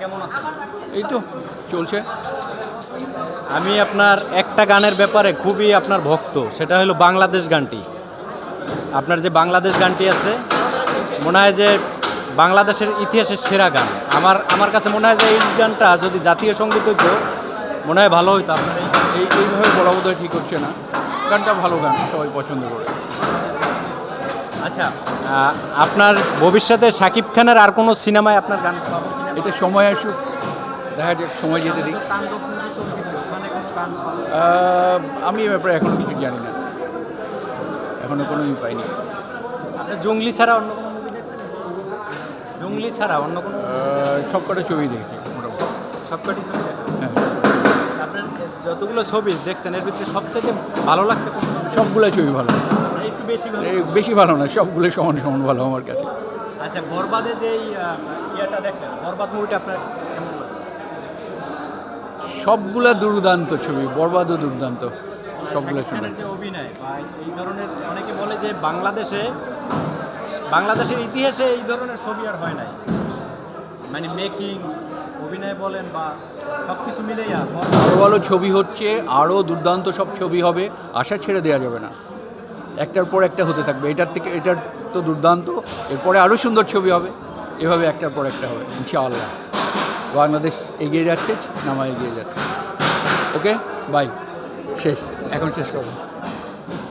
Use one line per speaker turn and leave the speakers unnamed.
কেমন আছেন
এই তো চলছে।
আমি আপনার একটা গানের ব্যাপারে খুবই আপনার ভক্ত সেটা হলো বাংলাদেশ গানটি। আপনার যে বাংলাদেশ গানটি আছে মনে হয় যে বাংলাদেশের ইতিহাসের সেরা গান। আমার আমার কাছে মনে হয় যে এই গানটা যদি জাতীয় সংগীত হইতো মনে হয় ভালো হইতো আপনার। এই
এই এইভাবে বলা বোধহয় ঠিক হচ্ছে না। গানটা ভালো গান সবাই পছন্দ করে।
আচ্ছা আপনার ভবিষ্যতে শাকিব খানের আর কোনো সিনেমায় আপনার গান পাবো?
এটা সময় আসুক দেখা যাক সময় যেতে দিই আমি এ ব্যাপারে এখনও কিছু জানি না। এখনও কোনো ই পাইনি
জঙ্গলি ছাড়া অন্য কোনো মুভি দেখছেন? জঙ্গলি ছাড়া অন্য কোনো
সব কটা ছবি দেখেছি মোটামুটি।
সবকটি ছবি
হ্যাঁ।
আপনার যতগুলো ছবি দেখছেন এর ভিতরে সবচেয়ে ভালো লাগছে?
সবগুলো ছবি ভালো।
মানে একটু বেশি ভালো
বেশি ভালো না সবগুলো সমান সমান ভালো আমার কাছে।
আচ্ছা বরবাদে যে ইয়েটা দেখলেন বরবাদ মুভিটা আপনার কেমন
সবগুলা দুর্দান্ত ছবি বরবাদও দুর্দান্ত সবগুলো ছবি।
যে অভিনয় বা এই ধরনের অনেকে বলে যে বাংলাদেশে বাংলাদেশের ইতিহাসে এই ধরনের ছবি আর হয় নাই। মানে মেকিং অভিনয় বলেন বা সব কিছু মিলেই আর
ভালো ছবি হচ্ছে আরও দুর্দান্ত সব ছবি হবে আশা ছেড়ে দেওয়া যাবে না। একটার পর একটা হতে থাকবে। এটার থেকে, এটার তো দুর্দান্ত। এরপরে আরও সুন্দর ছবি হবে। এভাবে একটার পর একটা হবে, ইনশাআল্লাহ। বাংলাদেশ এগিয়ে যাচ্ছে, সিনেমা এগিয়ে যাচ্ছে। ওকে? বাই। শেষ। এখন শেষ করব